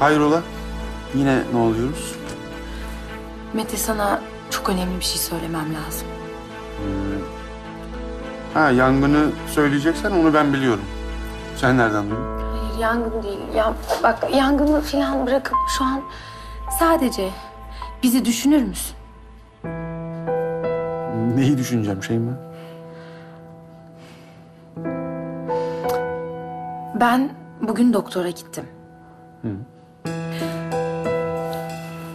Hayrola? Yine ne oluyoruz? Mete sana çok önemli bir şey söylemem lazım. Ha yangını söyleyeceksen onu ben biliyorum. Sen nereden duydun? Hayır yangın değil. Ya bak yangını falan bırakıp şu an sadece bizi düşünür müsün? Neyi düşüneceğim Şeyma? Ben bugün doktora gittim.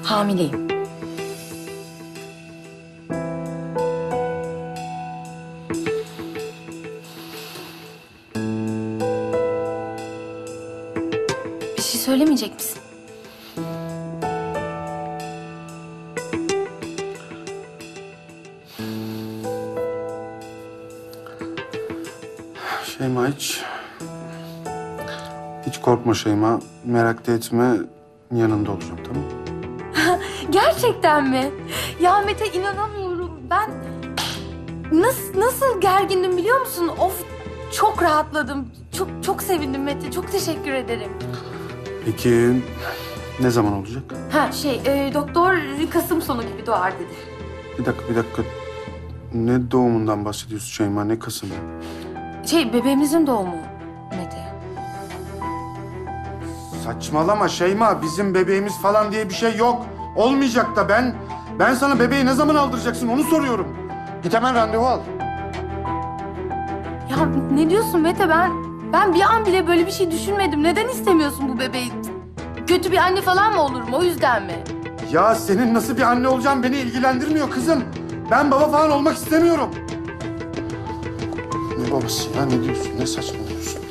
Hamileyim. Bir şey söylemeyecek misin? Şeyma hiç... Hiç korkma Şeyma. Merak etme. Yanında olacağım tamam mı? Gerçekten mi? Ya Mete inanamıyorum. Ben nasıl nasıl gergindim biliyor musun? Of çok rahatladım. Çok çok sevindim Mete. Çok teşekkür ederim. Peki ne zaman olacak? Ha şey e, doktor Kasım sonu gibi doğar dedi. Bir dakika bir dakika. Ne doğumundan bahsediyorsun Şeyma? Ne Kasım'ı? Şey bebeğimizin doğumu Mete. Saçmalama Şeyma. Bizim bebeğimiz falan diye bir şey yok. Olmayacak da ben... Ben sana bebeği ne zaman aldıracaksın onu soruyorum. Git hemen randevu al. Ya ne diyorsun Mete ben ben bir an bile böyle bir şey düşünmedim. Neden istemiyorsun bu bebeği? Kötü bir anne falan mı olurum o yüzden mi? Ya senin nasıl bir anne olacağın beni ilgilendirmiyor kızım. Ben baba falan olmak istemiyorum. Ne babası ya ne diyorsun ne saçmalıyorsun?